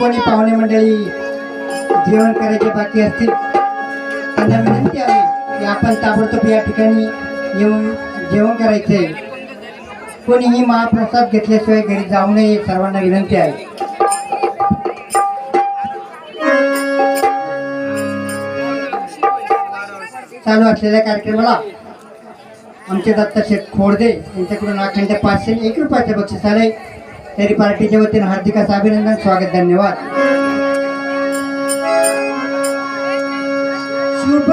मंडळी जेवण करायचे बाकी असतील. त्यांना विनंती आहे की आपण ताबडतोब या ठिकाणी येऊन जेवण करायचं. आहे कोणीही महाप्रसाद घेतल्याशिवाय घरी जाऊ नये सर्वांना विनंती आहे. चालू असलेल्या कार्यक्रमाला आमचे दत्ता शेठ खोडदे यांच्याकडून अखंड पाचशे एक रुपयाचे बक्षीस आले तरी पार्टीच्या वतीने हार्दिक अभिनंदन स्वागत धन्यवाद. शुभ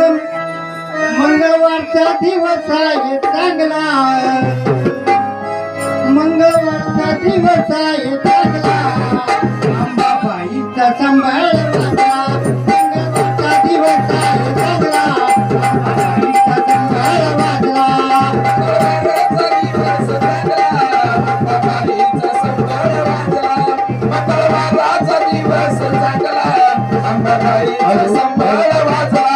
मंगळवारचा दिवस आहे चांगला. मंगळवारचा दिवस आहे चांगला. अंबाबाईचा सांभाळ मंगळवारचा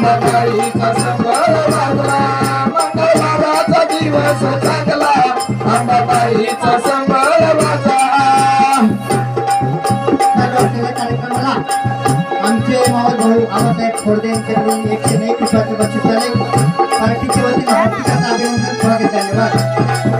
अंबाबाईचा संभाळ मंगळवाराचा दिवस चांगला. अंबाबाईचा संभाळ वाजला कार्यक्रमाला आमचे मावळ भाऊ आबासाहेब खोडदे यांच्याकडून एकशे एक रुपयाचे बक्षीस झाले पार्टीच्या वतीने हार्दिक अभिनंदन स्वागत धन्यवाद.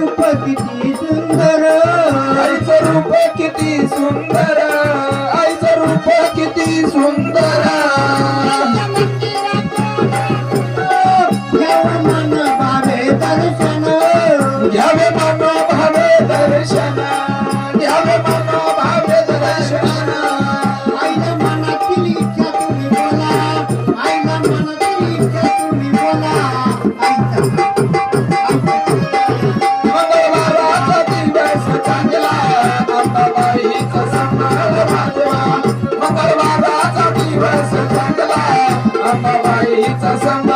रूप किती सुंदर. आईचं रूप किती सुंदर. आईचं रूप किती सुंदर. अंबाबाईचा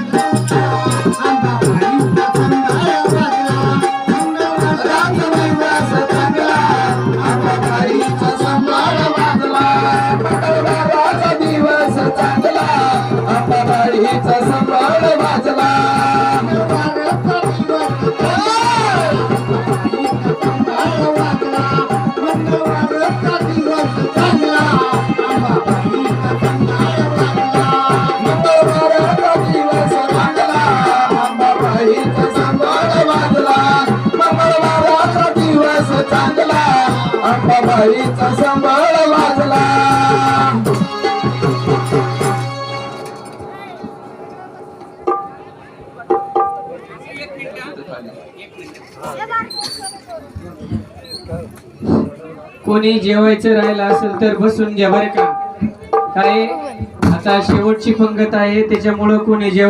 अंबाबाईचा संबळ वाचला. कोणी जेवायचं राहिलं असेल तर बसून घ्या बरं का. काय आता शेवटची पंगत आहे त्याच्यामुळं कोणी जेवाय